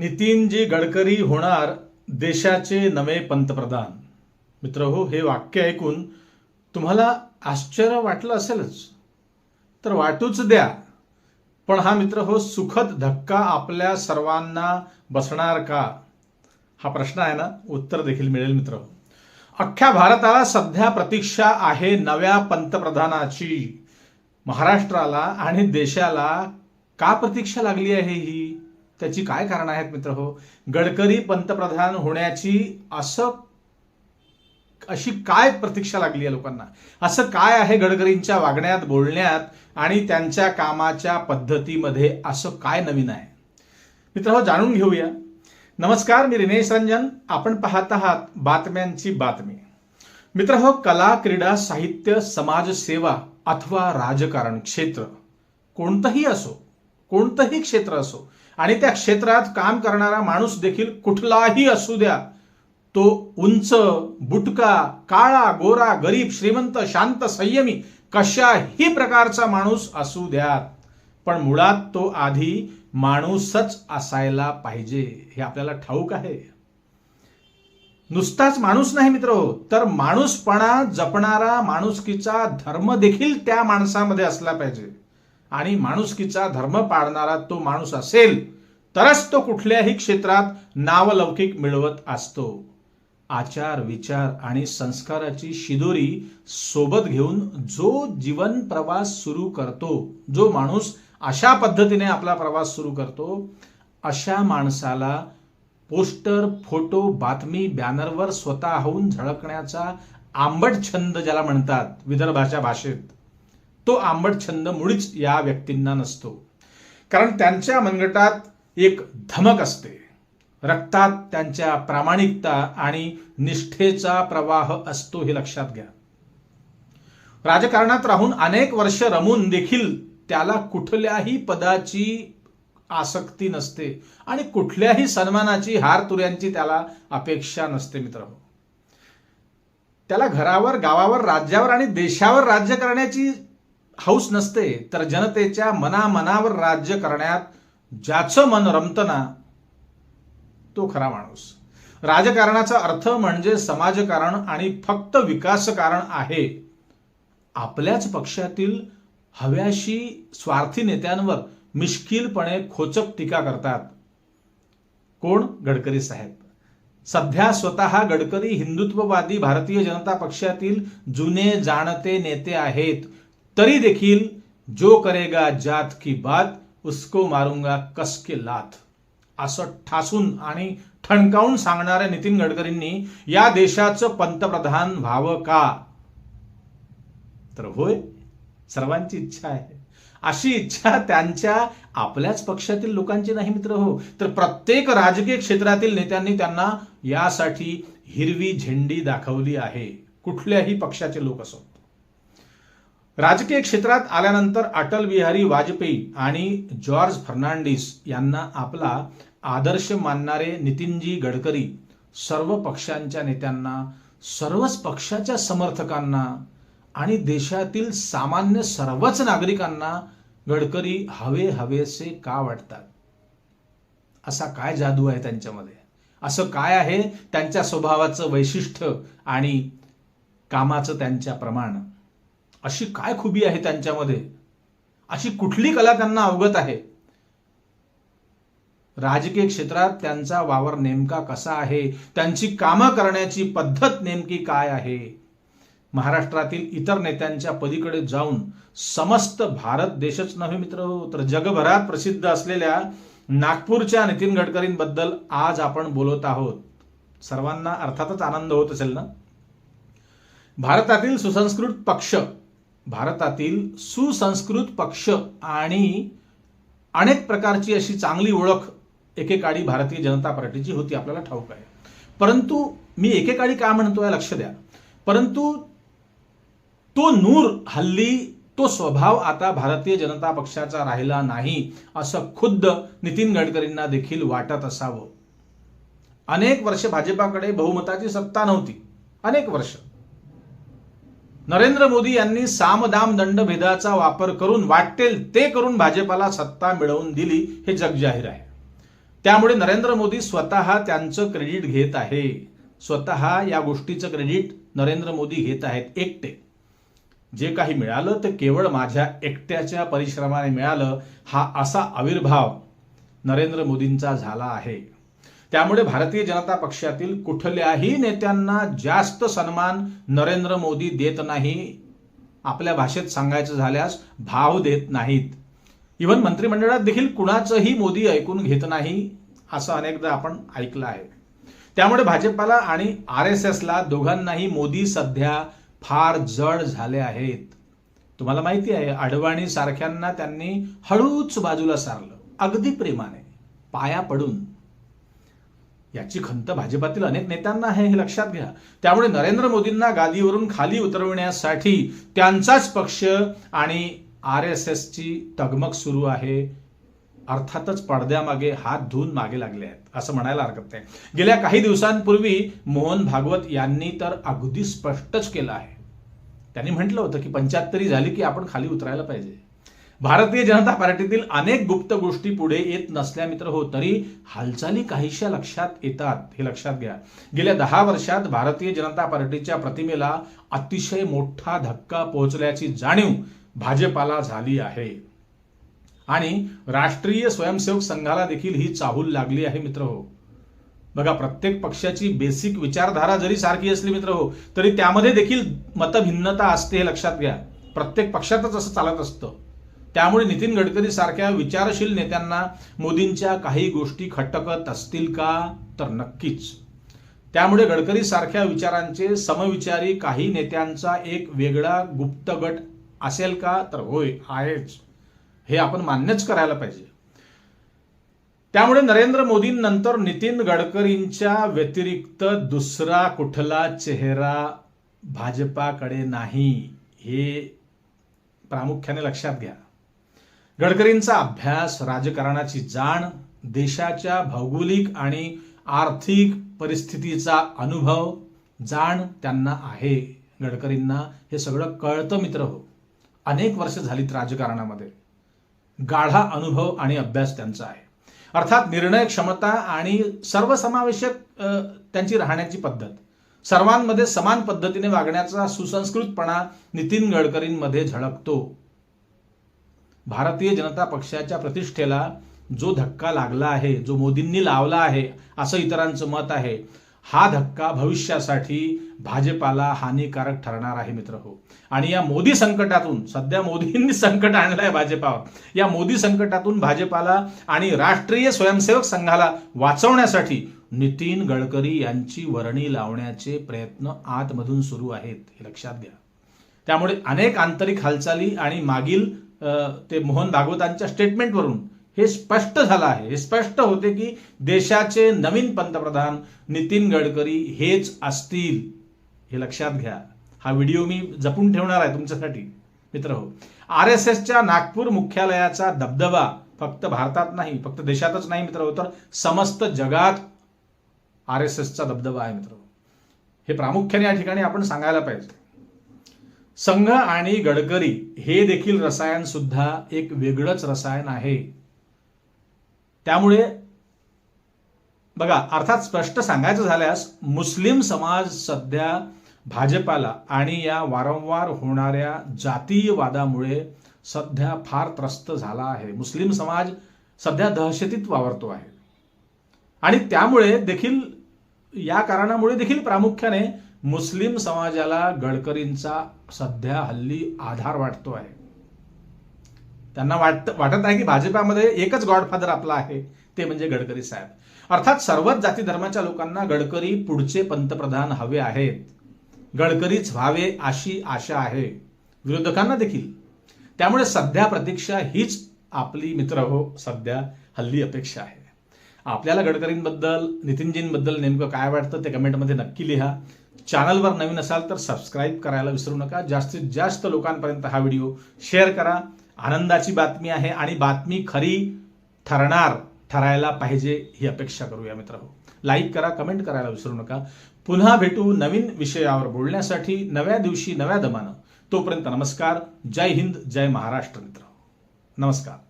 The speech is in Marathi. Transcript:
नितीनजी गडकरी होणार देशाचे नवे पंतप्रधान. मित्र हो हे वाक्य ऐकून तुम्हाला आश्चर्य वाटलं असेलच. तर वाटूच द्या. पण हा मित्र हो सुखद धक्का आपल्या सर्वांना बसणार का? हा प्रश्न आहे ना उत्तर देखील मिळेल मित्र हो. अख्ख्या भारताला सध्या प्रतीक्षा आहे नव्या पंतप्रधानाची. महाराष्ट्राला आणि देशाला का प्रतीक्षा लागली आहे ही? त्याची काय कारण आहेत मित्र हो? गडकरी पंतप्रधान होण्याची असं अशी काय प्रतीक्षा लागली आहे लोकांना? असं काय आहे गडकरींच्या वागण्यात बोलण्यात आणि त्यांच्या कामाच्या पद्धतीमध्ये असं काय नवीन आहे? मित्र हो जाणून घेऊया. नमस्कार मी रिनेश रंजन. आपण पाहत आहात बातम्यांची बातमी. मित्र हो कला क्रीडा साहित्य समाजसेवा अथवा राजकारण क्षेत्र कोणतंही असो कोणतंही क्षेत्र असो आणि त्या क्षेत्रात काम करणारा माणूस देखील कुठलाही असू द्या तो उंच बुटका काळा गोरा गरीब श्रीमंत शांत संयमी कशाही प्रकारचा माणूस असू द्यात. पण मुळात तो आधी माणूसच असायला पाहिजे हे आपल्याला ठाऊक आहे. नुसताच माणूस नाही मित्र हो, तर माणूसपणा जपणारा माणुसकीचा धर्म देखील त्या माणसामध्ये असला पाहिजे. आणि माणुसकीचा धर्म पाळणारा तो माणूस असेल तरच तो कुठल्याही क्षेत्रात नावलौकिक मिळवत असतो. आचार विचार आणि संस्काराची शिदोरी सोबत घेऊन जो जीवन प्रवास सुरू करतो जो माणूस अशा पद्धतीने आपला प्रवास सुरू करतो अशा माणसाला पोस्टर फोटो बातमी बॅनरवर स्वतःहून झळकण्याचा आंबट छंद ज्याला म्हणतात विदर्भाच्या भाषेत. तो आंबट छंद मुळीच या व्यक्तींना नसतो. कारण त्यांच्या मनगटात एक धमक असते. रक्तात त्यांच्या प्रामाणिकता आणि निष्ठेचा प्रवाह असतो हे लक्षात घ्या. राजकारणात राहून अनेक वर्ष रमून देखील त्याला कुठल्याही पदाची आसक्ती नसते आणि कुठल्याही सन्मानाची हार तुऱ्यांची त्याला अपेक्षा नसते मित्र. त्याला घरावर गावावर राज्यावर आणि देशावर राज्य करण्याची हौस नसते तर जनतेच्या मनामनावर राज्य करण्यात ज्याचं मन रमतं ना तो खरा माणूस. राजकारणाचा अर्थ म्हणजे समाजकारण आणि फक्त विकासकारण आहे. आपल्याच पक्षातील हव्याशी स्वार्थी नेत्यांवर मिश्किलपणे खोचक टीका करतात. कोण? गडकरी साहेब. सध्या स्वतः गडकरी हिंदुत्ववादी भारतीय जनता पक्षातील जुने जाणते नेते आहेत. तरी देखील जो करेगा जात की बात उसको मारूंगा कसके लाथ असं ठासून आणि ठणकावून सांगणाऱ्या नितीन गडकरींनी या देशाचं पंतप्रधान व्हावं का? तर होय सर्वांची इच्छा आहे. अशी इच्छा त्यांच्या आपल्याच पक्षातील लोकांची नाही मित्र हो. तर प्रत्येक राजकीय क्षेत्रातील नेत्यांनी त्यांना यासाठी हिरवी झेंडी दाखवली आहे. कुठल्याही पक्षाचे लोक असो. राजकीय क्षेत्रात आल्यानंतर अटल बिहारी वाजपेयी आणि जॉर्ज फर्नांडिस यांना आपला आदर्श मानणारे नितीनजी गडकरी सर्व पक्षांच्या नेत्यांना सर्वच पक्षाच्या समर्थकांना आणि देशातील सामान्य सर्वच नागरिकांना गडकरी हवे हवेसे का वाटतात? असा काय जादू आहे त्यांच्यामध्ये? असं काय आहे त्यांच्या स्वभावाचं वैशिष्ट्य आणि कामाचं त्यांच्या प्रमाण? अशी काय खुबी आहे त्यांच्यामध्ये? अशी कुठली कला त्यांना अवगत आहे? राजकीय क्षेत्रात त्यांचा वावर नेमका कसा आहे? त्यांची कामं करण्याची पद्धत नेमकी काय आहे? महाराष्ट्रातील इतर नेत्यांच्या पलीकडे जाऊन समस्त भारत देशच नव्हे मित्र तर जगभरात प्रसिद्ध असलेल्या नागपूरच्या नितीन गडकरींबद्दल आज आपण बोलत आहोत. सर्वांना अर्थातच आनंद होत असेल ना? भारतातील सुसंस्कृत पक्ष भारतातील सुसंस्कृत पक्ष आणि अनेक प्रकारची अशी चांगली ओळख एकेकाळी भारतीय जनता पार्टीची होती आपल्याला ठाऊक आहे. परंतु मी एकेकाळी का या लक्ष द्या. परंतु तो नूर हल्ली तो स्वभाव आता भारतीय जनता पक्षाचा राहिला नाही असं खुद्द नितीन गडकरींना देखील वाटत असावं. अनेक वर्ष भाजपाकडे बहुमताची सत्ता नव्हती. अनेक वर्ष. नरेंद्र मोदी यांनी सामदाम दंडभेदाचा वापर करून वाटेल ते करून भाजपाला सत्ता मिळवून दिली हे जगजाहीर आहे. त्यामुळे नरेंद्र मोदी स्वतः त्यांचं क्रेडिट घेत आहे. स्वतः या गोष्टीचं क्रेडिट नरेंद्र मोदी घेत आहेत एकटे. जे काही मिळालं ते केवळ माझ्या एकट्याच्या परिश्रमाने मिळालं हा असा आविर्भाव नरेंद्र मोदींचा झाला आहे. त्यामुळे भारतीय जनता पक्षातील कुठल्याही नेत्यांना जास्त सन्मान नरेंद्र मोदी देत नाही आपल्या भाषेत सांगायचं झाल्यास भाव देत नाहीत. इव्हन मंत्रिमंडळात देखील कुणाचंही मोदी ऐकून घेत नाही असं अनेकदा आपण ऐकलं आहे. त्यामुळे भाजपाला आणि आर एस एसला दोघांनाही मोदी सध्या फार जड झाले आहेत. तुम्हाला माहिती आहे अडवाणी सारख्यांना त्यांनी हळूच बाजूला सारलं. अगदी प्रेमाने पाया पडून. याची खंत भाजपातील अनेक नेत्यांना आहे हे लक्षात घ्या. त्यामुळे नरेंद्र मोदींना गादीवरून खाली उतरविण्यासाठी त्यांचाच पक्ष आणि आर एस एसची तगमग सुरू आहे. अर्थातच पडद्यामागे हात धुवून मागे लागले आहेत असं म्हणायला हरकत नाही. गेल्या काही दिवसांपूर्वी मोहन भागवत यांनी तर अगदी स्पष्टच केलं आहे. त्यांनी म्हटलं होतं की पंच्याहत्तरी झाली की आपण खाली उतरायला पाहिजे. भारतीय जनता पार्टीतील अनेक गुप्त गोष्टी पुढे येत नसल्या मित्र हो तरी हालचाली काहीशा लक्षात येतात हे लक्षात घ्या. गेल्या दहा वर्षात भारतीय जनता पार्टीच्या प्रतिमेला अतिशय मोठा धक्का पोहोचल्याची जाणीव भाजपाला झाली आहे. आणि राष्ट्रीय स्वयंसेवक संघाला देखील ही चाहूल लागली आहे मित्र हो. बघा प्रत्येक पक्षाची बेसिक विचारधारा जरी सारखी असली मित्र हो तरी त्यामध्ये देखील मतभिन्नता असते हे लक्षात घ्या. प्रत्येक पक्षातच असं चालत असतं. त्यामुळे नितीन गडकरी सारख्या विचारशील नेत्यांना मोदींच्या काही गोष्टी खटकत असतील का? तर नक्कीच. त्यामुळे गडकरी सारख्या विचारांचे समविचारी काही नेत्यांचा एक वेगळा गुप्त गट असेल का? तर होय आहेच. हे आपण मान्यच करायला पाहिजे. त्यामुळे नरेंद्र मोदींनंतर नितीन गडकरींच्या व्यतिरिक्त दुसरा कुठला चेहरा भाजपाकडे नाही हे प्रामुख्याने लक्षात घ्या. गडकरींचा अभ्यास राजकारणाची जाण देशाच्या भौगोलिक आणि आर्थिक परिस्थितीचा अनुभव जाण त्यांना आहे. गडकरींना हे सगळं कळतं मित्र हो. अनेक वर्ष झालीत राजकारणामध्ये. गाढा अनुभव आणि अभ्यास त्यांचा आहे. अर्थात निर्णय क्षमता आणि सर्वसमावेशक त्यांची राहण्याची पद्धत. सर्वांमध्ये समान पद्धतीने वागण्याचा सुसंस्कृतपणा नितीन गडकरींमध्ये झळकतो. भारतीय जनता पक्षाच्या प्रतिष्ठेला जो धक्का लागला आहे जो मोदींनी लावला आहे असं इतरांचं मत आहे हा धक्का भविष्यासाठी भाजपाला हानिकारक ठरणार आहे मित्र हो. आणि या मोदी संकटातून सध्या मोदींनी संकट आणलंय भाजपावर. या मोदी संकटातून भाजपाला आणि राष्ट्रीय स्वयंसेवक संघाला वाचवण्यासाठी नितीन गडकरी यांची वर्णी लावण्याचे प्रयत्न आतमधून सुरू आहेत हे लक्षात घ्या. त्यामुळे अनेक आंतरिक हालचाली आणि मागील ते मोहन भागवतांच्या स्टेटमेंटवरून हे स्पष्ट झालं आहे. हे स्पष्ट होते की देशाचे नवीन पंतप्रधान नितीन गडकरी हेच असतील. हे लक्षात घ्या. हा व्हिडिओ मी जपून ठेवणार आहे तुमच्यासाठी मित्र हो. आर एस एसच्या नागपूर मुख्यालयाचा दबदबा फक्त भारतात नाही फक्त देशातच नाही मित्र हो तर समस्त जगात आर एस एसचा दबदबा आहे मित्र हो. हे प्रामुख्याने या ठिकाणी आपण सांगायला पाहिजे. संघ आणि गडकरी हे देखील रसायन सुद्धा एक वेगळंच रसायन आहे. त्यामुळे बघा अर्थात स्पष्ट सांगायचं झाल्यास मुस्लिम समाज सध्या भाजपाला आणि या वारंवार होणाऱ्या जातीय वादामुळे सध्या फार त्रस्त झाला आहे. मुस्लिम समाज सध्या दहशतीत वावरतो आहे. आणि त्यामुळे देखील या कारणामुळे देखील प्रामुख्याने मुस्लिम समाजाला गडकरींचा सध्या हल्ली आधार वाटतो आहे. त्यांना वाटत वाटत आहे की भाजपामध्ये एकच गॉडफादर आपला आहे ते म्हणजे गडकरी साहेब. अर्थात सर्वच जाती धर्माच्या लोकांना गडकरी पुढचे पंतप्रधान हवे आहेत. गडकरीच व्हावे अशी आशा आहे. विरोधकांना देखील. त्यामुळे सध्या प्रतीक्षा हीच आपली मित्र हो सध्या हल्ली अपेक्षा आहे. आपल्याला गडकरींबद्दल नितीनजींबद्दल नेमकं काय वाटतं ते कमेंटमध्ये नक्की लिहा. चॅनलवर नवीन असाल तर सबस्क्राईब करायला विसरू नका. जास्तीत जास्त लोकांपर्यंत हा व्हिडिओ शेअर करा. आनंदाची बातमी आहे आणि बातमी खरी ठरणार ठरायला पाहिजे ही अपेक्षा करूया मित्र लाईक करा कमेंट करायला विसरू नका. पुन्हा भेटू नवीन विषयावर बोलण्यासाठी नव्या दिवशी नव्या दमानं. तोपर्यंत नमस्कार. जय हिंद जय महाराष्ट्र मित्र नमस्कार.